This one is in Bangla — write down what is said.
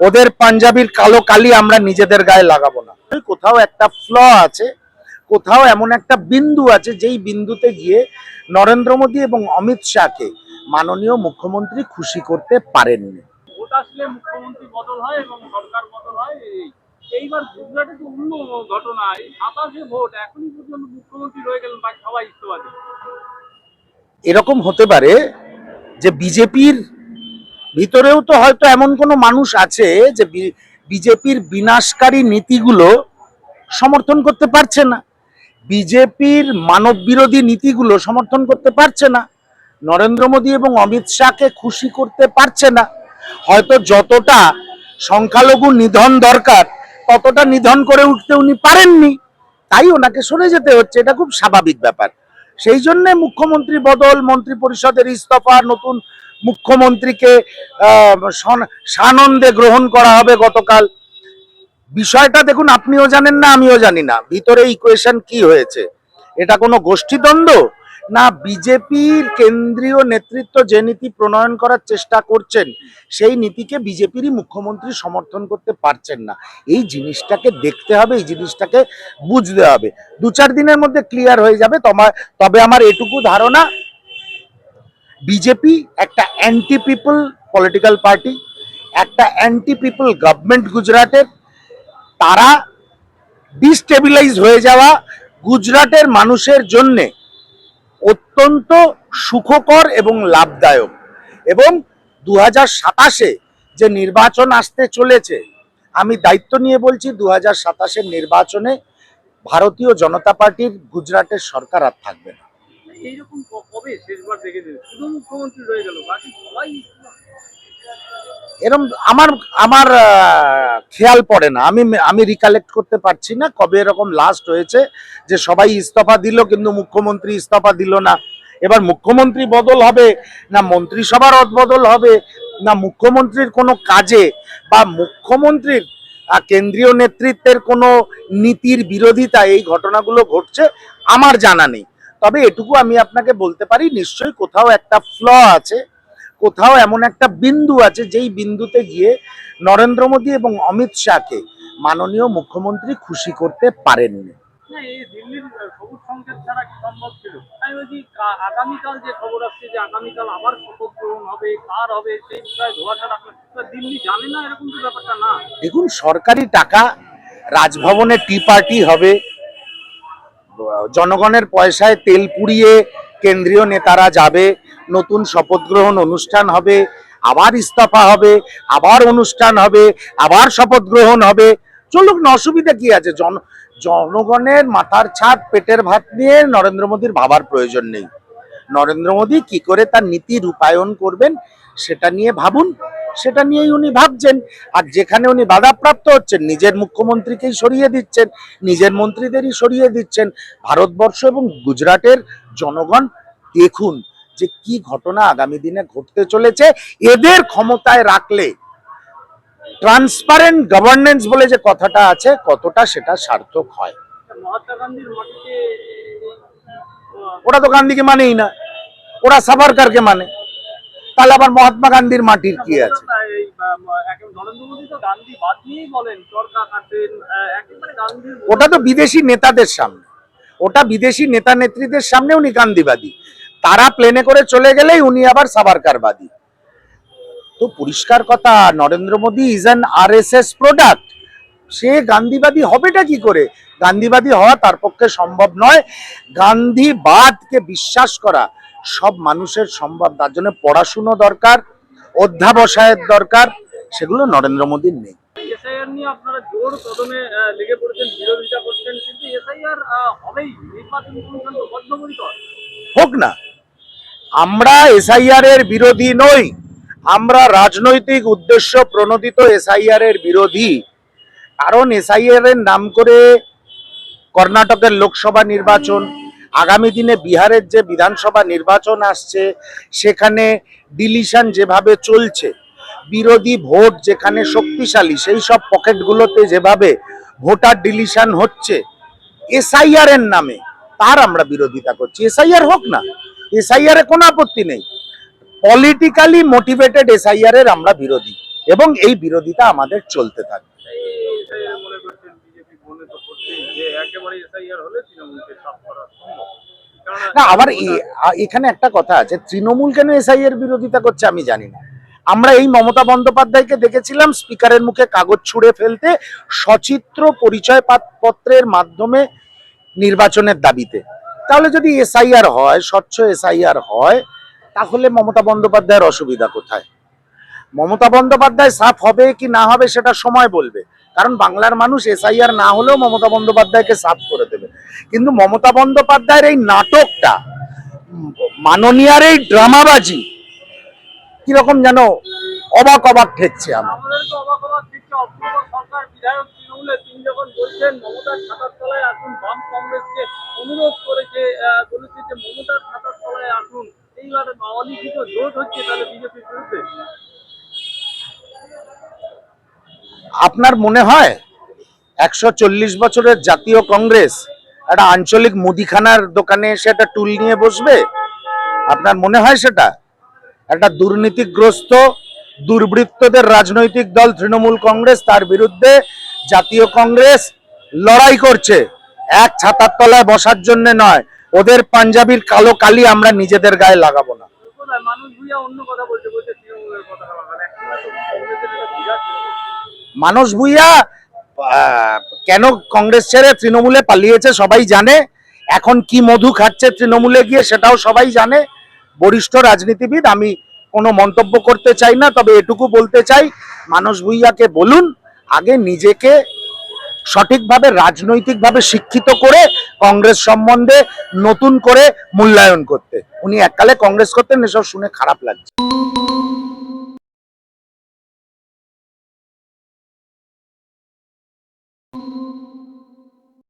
ওদের পাঞ্জাবির কালো কালি আমরা নিজেদের গায়ে লাগাবো না। কোথাও একটা ফ্ল আছে কোথাও এমন একটা বিন্দু আছে যেই বিন্দুতে গিয়ে নরেন্দ্র মোদী এবং অমিত শাহকে মাননীয় মুখ্যমন্ত্রী খুশি করতে পারেননি। ভোট আসলে মুখ্যমন্ত্রী বদল হয় এবং সরকার বদল হয় এইবার গুজরাটে তো অন্য ঘটনা সাতাশে ভোট এখনই পর্যন্ত মুখ্যমন্ত্রী রয়ে গেলেন বাকি সবাই ইস্তফা এরকম হতে পারে যে বিজেপির ভিতরেও তো হয়তো এমন কোনো মানুষ আছে যে বিজেপির বিনাশকারী নীতিগুলো সমর্থন করতে পারছে না। বিজেপির মানব বিরোধী নীতিগুলো সমর্থন করতে পারছে না। নরেন্দ্র মোদী এবং অমিত শাহকে খুশি করতে পারছে না। হয়তো যতটা সংখ্যালঘু নিধন দরকার, ততটা নিধন করে উঠতে উনি পারেননি। তাই ওনাকে সরে যেতে হচ্ছে। এটা খুব স্বাভাবিক ব্যাপার। সেই জন্য মুখ্যমন্ত্রী বদল মন্ত্রী পরিষদের ইস্তফা, নতুন মুখ্যমন্ত্রীকে সানন্দে গ্রহণ করা হবে গতকাল। বিষয়টা দেখুন, আপনিও জানেন না, আমিও জানি না। ভিতরে ইকুয়েশন কি হয়েছে? এটা কোনো গোষ্ঠীদ্বন্দ্ব? না, বিজেপির কেন্দ্রীয় নেতৃত্ব যে নীতি প্রণয়ন করার চেষ্টা করছেন, সেই নীতিকে বিজেপিরই মুখ্যমন্ত্রী সমর্থন করতে পারছেন না। এই জিনিসটাকে দেখতে হবে, এই জিনিসটাকে বুঝতে হবে। দু চার দিনের মধ্যে ক্লিয়ার হয়ে যাবে তোমার তবে আমার এটুকু ধারণা, বিজেপি একটা অ্যান্টি পিপল পলিটিক্যাল পার্টি একটা অ্যান্টি পিপল গভর্নমেন্ট গুজরাটের, তারা ডিস্টেবিলাইজ হয়ে যাওয়া গুজরাটের মানুষের জন্যে অত্যন্ত সুখকর এবং লাভদায়ক এবং দু হাজার সাতাশে যে নির্বাচন আসতে চলেছে, আমি দায়িত্ব নিয়ে বলছি দু হাজার সাতাশের নির্বাচনে ভারতীয় জনতা পার্টির গুজরাটের সরকার আর থাকবে না এইরকম কবে শেষবার শুধু মুখ্যমন্ত্রী রয়ে গেল, বাকি সবাই। এরম আমার আমার খেয়াল পড়ে না। আমি আমি রিকালেক্ট করতে পারছি না কবে এরকম লাস্ট হয়েছে যে সবাই ইস্তফা দিল কিন্তু মুখ্যমন্ত্রী ইস্তফা দিল না। এবার মুখ্যমন্ত্রী বদল হবে না মন্ত্রিসভার বদল হবে না মুখ্যমন্ত্রীর কোনো কাজে বা মুখ্যমন্ত্রীর কেন্দ্রীয় নেতৃত্বের কোনো নীতির বিরোধিতা এই ঘটনাগুলো ঘটছে আমার জানা নেই। তবে এটুকু আমি আপনাকে বলতে পারি, নিশ্চয়ই কোথাও একটা ফ্ল আছে। কোথাও এমন একটা বিন্দু আছে যেই বিন্দুতে গিয়ে নরেন্দ্র মোদী এবং অমিত শাহকে মাননীয় মুখ্যমন্ত্রী খুশি করতে পারেননি। দেখুন সরকারি টাকা রাজভবনে টি পার্টি হবে। জনগণের পয়সায় তেল পুড়িয়ে কেন্দ্রীয় নেতারা যাবে। নতুন শপথ গ্রহণ অনুষ্ঠান হবে, আবার ইস্তফা হবে, আবার অনুষ্ঠান হবে, আবার শপথ গ্রহণ হবে। চলুক না, অসুবিধা কি আছে? জন, জনগণের মাথার ছাদ, পেটের ভাত নিয়ে নরেন্দ্র মোদীর ভাবার প্রয়োজন নেই। নরেন্দ্র মোদী কি করে তার নীতি রূপায়ণ করবেন, সেটা নিয়ে ভাবুন। সেটা নিয়েই উনি ভাবছেন। আর যেখানে উনি বাধাপ্রাপ্ত হচ্ছেন, নিজের মুখ্যমন্ত্রীকেই সরিয়ে দিচ্ছেন, নিজের মন্ত্রীদেরই সরিয়ে দিচ্ছেন, ভারতবর্ষ এবং গুজরাটের জনগণ দেখুন। যে কি ঘটনা আগামী দিনে ঘটতে চলেছে এদের ক্ষমতায় রাখলে ট্রান্সপারেন্ট গভর্নেন্স বলে যে কথাটা আছে কতটা সেটা সার্থক হয়? ওরা তো গান্ধীকে মানেই না ওরা সাভারকারকে মানে। তাহলে আবার মহাত্মা গান্ধীর মাটির কি আছে? ওটা তো বিদেশি নেতাদের সামনে ওটা বিদেশি নেতা নেত্রীদের সামনে উনি গান্ধীবাদী। তারা প্লেনে করে চলে গেলেই উনি আবার সাভারকারবাদী তো পরিষ্কার কথা Narendra Modi is an R S S product সে গান্ধীবাদী হবেটা কি করে? গান্ধীবাদী হওয়া তার পক্ষে সম্ভব নয়। গান্ধীবাদকে বিশ্বাস করা সব মানুষের সম্ভব তার জন্য পড়াশুনো দরকার অধ্যাবসায়ের দরকার সেগুলো নরেন্দ্র মোদীর নেই। হোক না আমরা এসআইআর এর বিরোধী নই। আমরা রাজনৈতিক উদ্দেশ্য প্রণোদিত এসআইআর এর বিরোধী। কারণ এসআইআর এর নাম করে কর্ণাটকের লোকসভা নির্বাচন, আগামী দিনে বিহারের যে বিধানসভা নির্বাচন আসছে, সেখানে ডিলিশন যেভাবে চলছে, বিরোধী ভোট যেখানে শক্তিশালী, সেই সব পকেটগুলোতে যেভাবে ভোটার ডিলিশন হচ্ছে এসআইআর এর নামে, তার আমরা বিরোধিতা করছি। এসআইআর হোক না এসআইআর কোনো আপত্তি নেই। পলিটিক্যালি মোটিভেটেড এসআইআর এর আমরা বিরোধী এবং এই বিরোধিতা আমাদের চলতে কেননা না, আবার এখানে একটা কথা আছে, তৃণমূল কেন এসআই বিরোধিতা করছে আমি জানি না। আমরা এই মমতা বন্দ্যোপাধ্যায়কে দেখেছিলাম, স্পিকারের মুখে কাগজ ছুঁড়ে ফেলতে সচিত্র পরিচয় পাত- পত্রের মাধ্যমে নির্বাচনের দাবিতে। তাহলে যদি এসআইআর হয়, স্বচ্ছ এসআইআর হয়, তাহলে মমতা বন্দ্যোপাধ্যায়ের অসুবিধা কোথায়? মমতা বন্দ্যোপাধ্যায় সাফ হবে কি না হবে সেটা সময় বলবে। কারণ বাংলার মানুষ এসআইআর না হলেও মমতা বন্দ্যোপাধ্যায়কে সাফ করে দেবে। কিন্তু মমতা বন্দ্যোপাধ্যায়ের এই নাটকটা, মাননীয়ার এই ড্রামাবাজি, কীরকম যেন অবাক অবাক ঠেকছে আমার আমাদের তো অবাক অবাক দিচ্ছে অক্টোবর সরকার বিধায়ক তৃণমূলের তিনি যখন বলছেন, মমতার ছাতার তলায় আসুন, বাম কংগ্রেসকে অনুরোধ করেছে বলেছে যে মমতার ছাতার তলায় আসুন এইবার অলিখিত জোট হচ্ছে তাহলে বিজেপির বিরুদ্ধে? আপনার মনে হয় একশো চল্লিশ বছরের জাতীয় কংগ্রেস একটা আঞ্চলিক মুদিখানার দোকানে এসে একটা টুল নিয়ে বসবে? আপনার মনে হয় সেটা? একটা দুর্নীতিগ্রস্ত, দুর্বৃত্তদের রাজনৈতিক দল তৃণমূল কংগ্রেস তার বিরুদ্ধে জাতীয় কংগ্রেস লড়াই করছে। এক ছাতার তলায় বসার জন্য নয় ওদের পাঞ্জাবির কালো কালি আমরা নিজেদের গায়ে লাগাবো না। মানুষ ভুইয়া কেন কংগ্রেস ছেড়ে তৃণমূলে পালিয়েছে সবাই জানে। এখন কি মধু খাচ্ছে তৃণমূলে গিয়ে সেটাও সবাই জানে। বরিষ্ঠ রাজনীতিবিদ আমি কোনো মন্তব্য করতে চাই না তবে এটুকু বলতে চাই মানস ভুইয়াকে বলুন আগে নিজেকে সঠিকভাবে, রাজনৈতিকভাবে শিক্ষিত করে কংগ্রেস সম্বন্ধে নতুন করে মূল্যায়ন করতে। উনি এককালে কংগ্রেস করতেন, এসব শুনে খারাপ লাগছে।